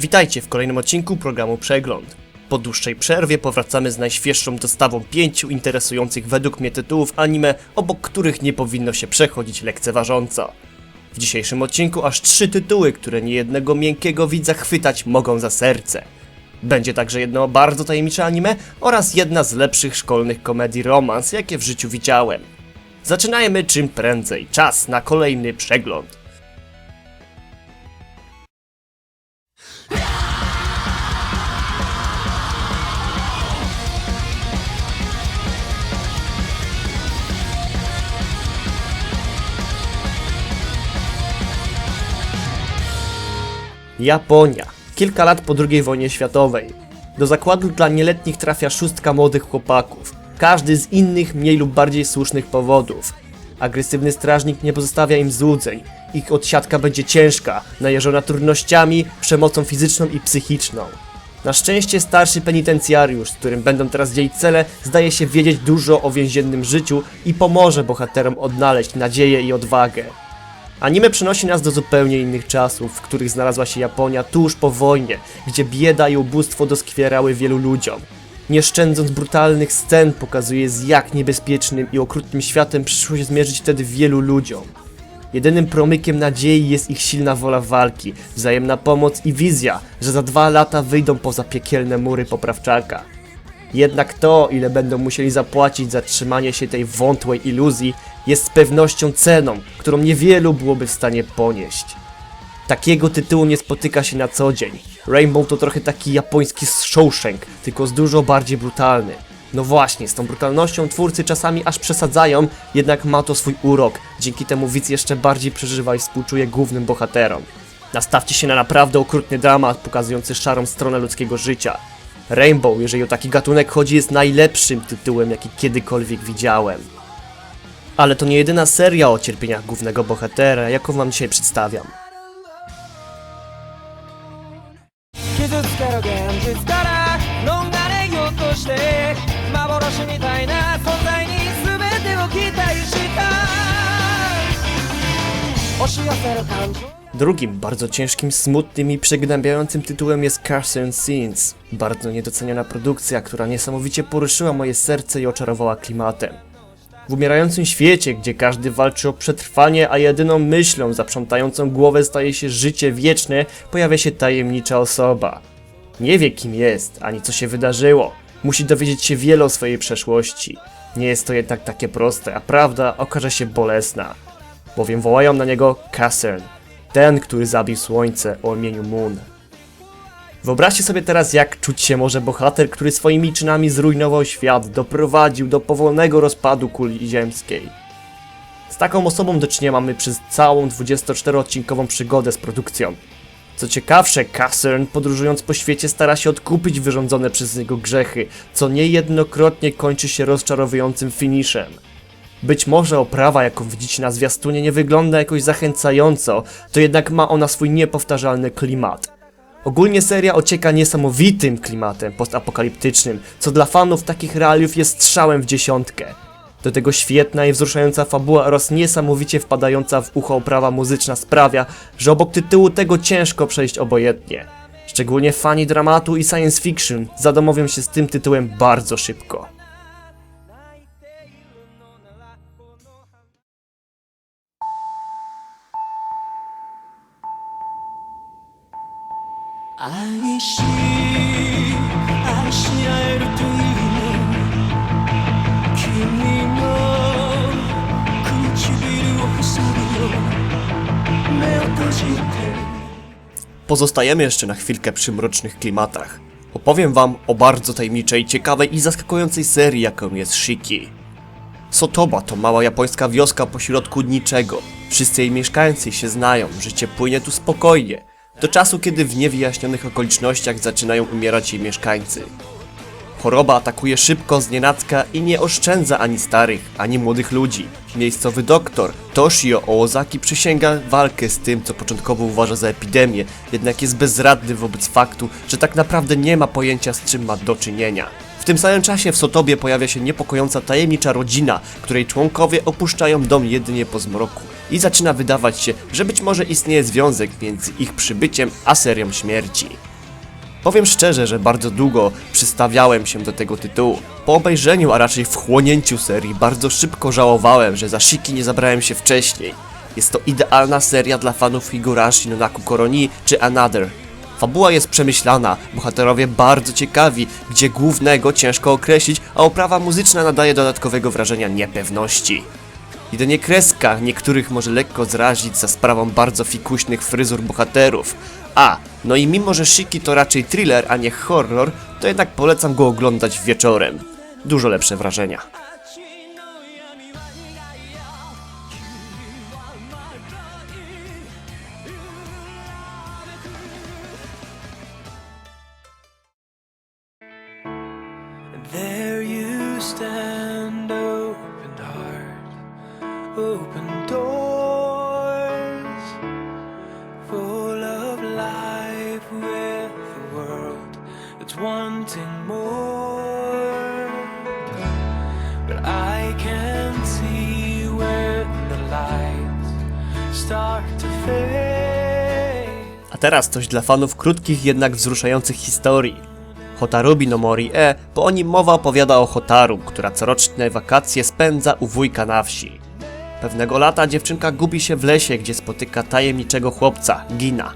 Witajcie w kolejnym odcinku programu Przegląd. Po dłuższej przerwie powracamy z najświeższą dostawą pięciu interesujących według mnie tytułów anime, obok których nie powinno się przechodzić lekceważąco. W dzisiejszym odcinku aż trzy tytuły, które niejednego miękkiego widza chwytać mogą za serce. Będzie także jedno bardzo tajemnicze anime oraz jedna z lepszych szkolnych komedii romans, jakie w życiu widziałem. Zaczynajmy czym prędzej, czas na kolejny przegląd. Japonia. Kilka lat po II wojnie światowej. Do zakładu dla nieletnich trafia szóstka młodych chłopaków. Każdy z innych, mniej lub bardziej słusznych powodów. Agresywny strażnik nie pozostawia im złudzeń. Ich odsiadka będzie ciężka, najeżona trudnościami, przemocą fizyczną i psychiczną. Na szczęście starszy penitencjariusz, z którym będą teraz dzielić cele, zdaje się wiedzieć dużo o więziennym życiu i pomoże bohaterom odnaleźć nadzieję i odwagę. Anime przenosi nas do zupełnie innych czasów, w których znalazła się Japonia tuż po wojnie, gdzie bieda i ubóstwo doskwierały wielu ludziom. Nie szczędząc brutalnych scen, pokazuje z jak niebezpiecznym i okrutnym światem przyszło się zmierzyć wtedy wielu ludziom. Jedynym promykiem nadziei jest ich silna wola walki, wzajemna pomoc i wizja, że za dwa lata wyjdą poza piekielne mury poprawczaka. Jednak to, ile będą musieli zapłacić za trzymanie się tej wątłej iluzji, jest z pewnością ceną, którą niewielu byłoby w stanie ponieść. Takiego tytułu nie spotyka się na co dzień. Rainbow to trochę taki japoński Shawshank, tylko z dużo bardziej brutalny. No właśnie, z tą brutalnością twórcy czasami aż przesadzają, jednak ma to swój urok. Dzięki temu widz jeszcze bardziej przeżywa i współczuje głównym bohaterom. Nastawcie się na naprawdę okrutny dramat pokazujący szarą stronę ludzkiego życia. Rainbow, jeżeli o taki gatunek chodzi, jest najlepszym tytułem, jaki kiedykolwiek widziałem. Ale to nie jedyna seria o cierpieniach głównego bohatera, jaką wam dzisiaj przedstawiam. Drugim, bardzo ciężkim, smutnym i przygnębiającym tytułem jest Cars and Scenes. Bardzo niedoceniona produkcja, która niesamowicie poruszyła moje serce i oczarowała klimatem. W umierającym świecie, gdzie każdy walczy o przetrwanie, a jedyną myślą zaprzątającą głowę staje się życie wieczne, pojawia się tajemnicza osoba. Nie wie kim jest, ani co się wydarzyło. Musi dowiedzieć się wiele o swojej przeszłości. Nie jest to jednak takie proste, a prawda okaże się bolesna. Bowiem wołają na niego Kasern, ten, który zabił słońce o imieniu Moon. Wyobraźcie sobie teraz, jak czuć się może bohater, który swoimi czynami zrujnował świat, doprowadził do powolnego rozpadu kuli ziemskiej. Z taką osobą do czynienia mamy przez całą 24-odcinkową przygodę z produkcją. Co ciekawsze, Kasern podróżując po świecie stara się odkupić wyrządzone przez niego grzechy, co niejednokrotnie kończy się rozczarowującym finiszem. Być może oprawa, jaką widzicie na zwiastunie, nie wygląda jakoś zachęcająco, to jednak ma ona swój niepowtarzalny klimat. Ogólnie seria ocieka niesamowitym klimatem postapokaliptycznym, co dla fanów takich realiów jest strzałem w dziesiątkę. Do tego świetna i wzruszająca fabuła oraz niesamowicie wpadająca w ucho oprawa muzyczna sprawia, że obok tytułu tego ciężko przejść obojętnie. Szczególnie fani dramatu i science fiction zadomowią się z tym tytułem bardzo szybko. し愛し合えるといいね君の唇を塞ぐよ目を閉じて Pozostajemy jeszcze na chwilkę przy mrocznych klimatach. Opowiem wam o bardzo tajemniczej, ciekawej i zaskakującej serii, jaką jest Shiki. Sotoba to mała japońska wioska pośrodku niczego. Wszyscy jej mieszkańcy się znają, życie płynie tu spokojnie. do czasu, kiedy w niewyjaśnionych okolicznościach zaczynają umierać jej mieszkańcy. Choroba atakuje szybko, znienacka i nie oszczędza ani starych, ani młodych ludzi. Miejscowy doktor Toshio Ozaki przysięga walkę z tym, co początkowo uważa za epidemię, jednak jest bezradny wobec faktu, że tak naprawdę nie ma pojęcia z czym ma do czynienia. W tym samym czasie w Sotobie pojawia się niepokojąca tajemnicza rodzina, której członkowie opuszczają dom jedynie po zmroku i zaczyna wydawać się, że być może istnieje związek między ich przybyciem a serią śmierci. Powiem szczerze, że bardzo długo przystawiałem się do tego tytułu. Po obejrzeniu, a raczej wchłonięciu serii, bardzo szybko żałowałem, że za Shiki nie zabrałem się wcześniej. Jest to idealna seria dla fanów Higurashi no Naku Koroni czy Another. Fabuła jest przemyślana, bohaterowie bardzo ciekawi, gdzie głównego ciężko określić, a oprawa muzyczna nadaje dodatkowego wrażenia niepewności. Jedynie kreska niektórych może lekko zrazić za sprawą bardzo fikuśnych fryzur bohaterów. A, no i mimo że Shiki to raczej thriller, a nie horror, to jednak polecam go oglądać wieczorem. Dużo lepsze wrażenia. Stand, open heart, open doors, full of life with a world that's wanting more. But I can see the lights start to fade. A teraz coś dla fanów krótkich, jednak wzruszających historii. Hotarubi no Mori E, bo o nim mowa opowiada o Hotaru, która coroczne wakacje spędza u wujka na wsi. Pewnego lata dziewczynka gubi się w lesie, gdzie spotyka tajemniczego chłopca, Gina.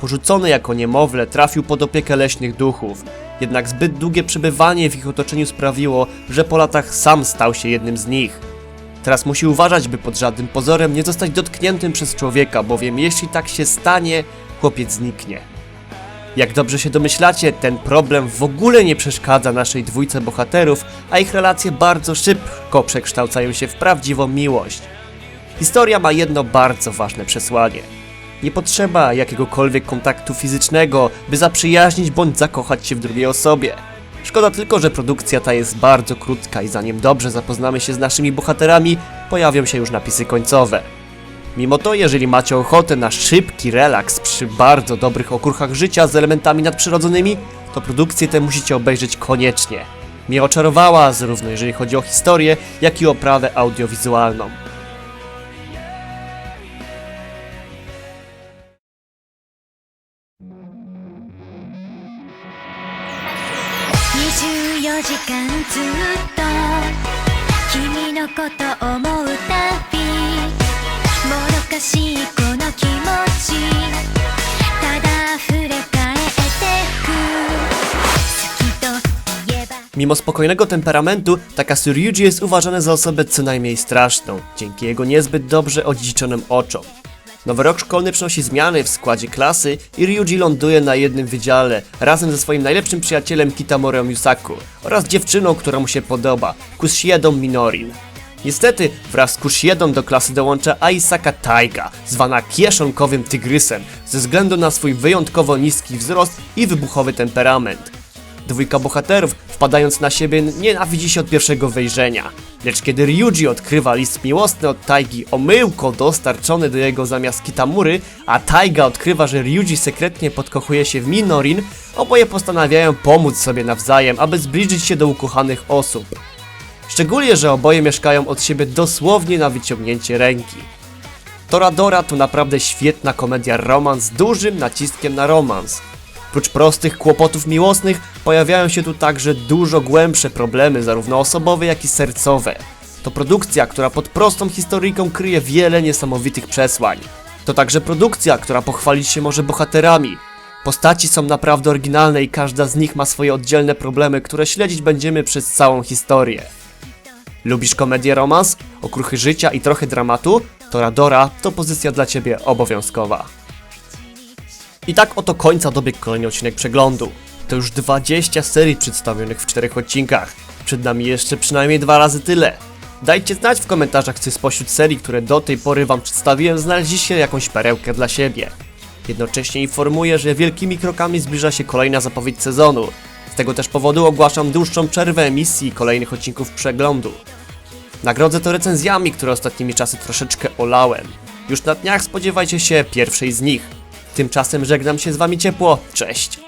Porzucony jako niemowlę trafił pod opiekę leśnych duchów, jednak zbyt długie przebywanie w ich otoczeniu sprawiło, że po latach sam stał się jednym z nich. Teraz musi uważać, by pod żadnym pozorem nie zostać dotkniętym przez człowieka, bowiem jeśli tak się stanie, chłopiec zniknie. Jak dobrze się domyślacie, ten problem w ogóle nie przeszkadza naszej dwójce bohaterów, a ich relacje bardzo szybko przekształcają się w prawdziwą miłość. Historia ma jedno bardzo ważne przesłanie. Nie potrzeba jakiegokolwiek kontaktu fizycznego, by zaprzyjaźnić bądź zakochać się w drugiej osobie. Szkoda tylko, że produkcja ta jest bardzo krótka i zanim dobrze zapoznamy się z naszymi bohaterami, pojawią się już napisy końcowe. Mimo to, jeżeli macie ochotę na szybki relaks przy bardzo dobrych okruchach życia z elementami nadprzyrodzonymi, to produkcję tę musicie obejrzeć koniecznie. Mnie oczarowała, zarówno jeżeli chodzi o historię, jak i oprawę audiowizualną. 24時間ずっと君のこと思うたび Mimo spokojnego temperamentu, Takasu Ryuji jest uważany za osobę co najmniej straszną, dzięki jego niezbyt dobrze odziedziczonym oczom. Nowy rok szkolny przynosi zmiany w składzie klasy i Ryuji ląduje na jednym wydziale razem ze swoim najlepszym przyjacielem Kitamorą Yusaku oraz dziewczyną, która mu się podoba, Kushiedą Minorin. Niestety, wraz z Kushiedą do klasy dołącza Aisaka Taiga, zwana kieszonkowym tygrysem, ze względu na swój wyjątkowo niski wzrost i wybuchowy temperament. Dwójka bohaterów, wpadając na siebie, nienawidzi się od pierwszego wejrzenia. Lecz kiedy Ryuji odkrywa list miłosny od Taigi omyłko dostarczony do jego zamiast Kitamury, a Taiga odkrywa, że Ryuji sekretnie podkochuje się w Minorin, oboje postanawiają pomóc sobie nawzajem, aby zbliżyć się do ukochanych osób. Szczególnie, że oboje mieszkają od siebie dosłownie na wyciągnięcie ręki. Toradora to naprawdę świetna komedia romans z dużym naciskiem na romans. Prócz prostych kłopotów miłosnych pojawiają się tu także dużo głębsze problemy, zarówno osobowe, jak i sercowe. To produkcja, która pod prostą historyjką kryje wiele niesamowitych przesłań. To także produkcja, która pochwalić się może bohaterami. Postaci są naprawdę oryginalne i każda z nich ma swoje oddzielne problemy, które śledzić będziemy przez całą historię. Lubisz komedię romans, okruchy życia i trochę dramatu? Toradora to pozycja dla Ciebie obowiązkowa. I tak oto końca dobiegł kolejny odcinek przeglądu. To już 20 serii przedstawionych w czterech odcinkach. Przed nami jeszcze przynajmniej dwa razy tyle. Dajcie znać w komentarzach, czy spośród serii, które do tej pory wam przedstawiłem, znaleźliście jakąś perełkę dla siebie. Jednocześnie informuję, że wielkimi krokami zbliża się kolejna zapowiedź sezonu. Tego też powodu ogłaszam dłuższą przerwę emisji kolejnych odcinków przeglądu. Nagrodzę to recenzjami, które ostatnimi czasy troszeczkę olałem. Już na dniach spodziewajcie się pierwszej z nich. Tymczasem żegnam się z wami ciepło, cześć!